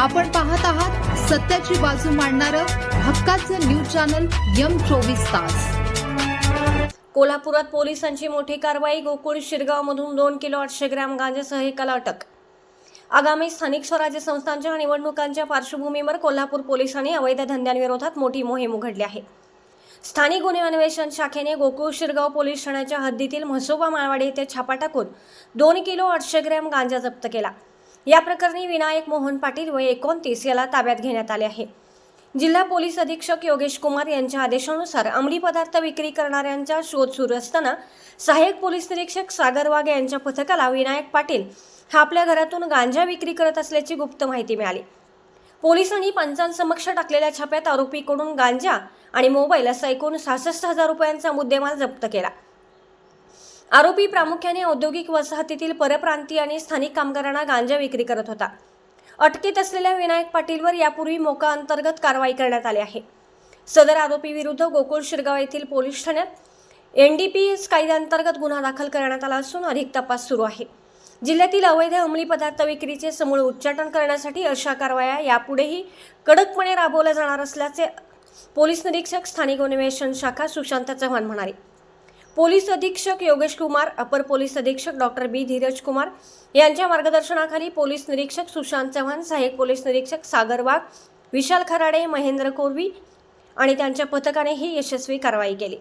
आपण पाहत आहात सत्याची बाजू मांडणारं हक्काचं न्यूज चॅनल यम चोवीस तास. कोल्हापुरात पोलिसांची मोठी कारवाई गोकुळ शिरगावमधून दोन किलो आठशे ग्रॅम गांजेसह एकाला अटक. आगामी स्थानिक स्वराज्य संस्थांच्या निवडणुकांच्या पार्श्वभूमीवर कोल्हापूर पोलिसांनी अवैध धंद्यांविरोधात मोठी मोहीम उघडली आहे. स्थानिक गुन्हे अन्वेषण शाखेने गोकुळ शिरगाव पोलीस ठाण्याच्या हद्दीतील म्हसोबा माळवाडी येथे छापा टाकून दोन किलो आठशे ग्रॅम गांजा जप्त केला. या प्रकरणी विनायक मोहन पाटील वय एकोणतीस याला ताब्यात घेण्यात आले आहे. जिल्हा पोलीस अधीक्षक योगेश कुमार यांच्या आदेशानुसार अंमली पदार्थ विक्री करणाऱ्यांचा शोध सुरू असताना सहाय्यक पोलीस निरीक्षक सागर वाघ यांच्या पथकाला विनायक पाटील हा आपल्या घरातून गांजा विक्री करत असल्याची गुप्त माहिती मिळाली. पोलिसांनी पंचांसमक्ष टाकलेल्या छाप्यात आरोपीकडून गांजा आणि मोबाईल असा एकूण सहासष्ट हजार रुपयांचा मुद्देमाल जप्त केला. आरोपी प्रामुख्याने औद्योगिक वसाहतीतील परप्रांतीय आणि स्थानिक कामगारांना गांजा विक्री करत होता. अटकेत असलेल्या विनायक पाटीलवर यापूर्वी मोका अंतर्गत कारवाई करण्यात आली आहे. सदर आरोपी विरुद्ध गोकुळ शिरगाव येथील पोलीस ठाण्यात एनडीपीएस कायद्याअंतर्गत गुन्हा दाखल करण्यात आला असून अधिक तपास सुरू आहे. जिल्ह्यातील अवैध अंमली पदार्थ विक्रीचे समूळ उच्चाटन करण्यासाठी अशा कारवाया यापुढेही कडकपणे राबवल्या जाणार असल्याचे पोलीस निरीक्षक स्थानिक अन्वेषण शाखा सुशांत चव्हाण म्हणाले. पोलीस अधीक्षक योगेश कुमार अपर पोलीस अधीक्षक डॉक्टर बी धीरज कुमार यांच्या मार्गदर्शनाखाली पोलीस निरीक्षक सुशांत चव्हाण सहाय्यक पोलीस निरीक्षक सागर वाघ विशाल खराडे महेंद्र कोरवी आणि त्यांच्या पथकाने ही यशस्वी कारवाई केली.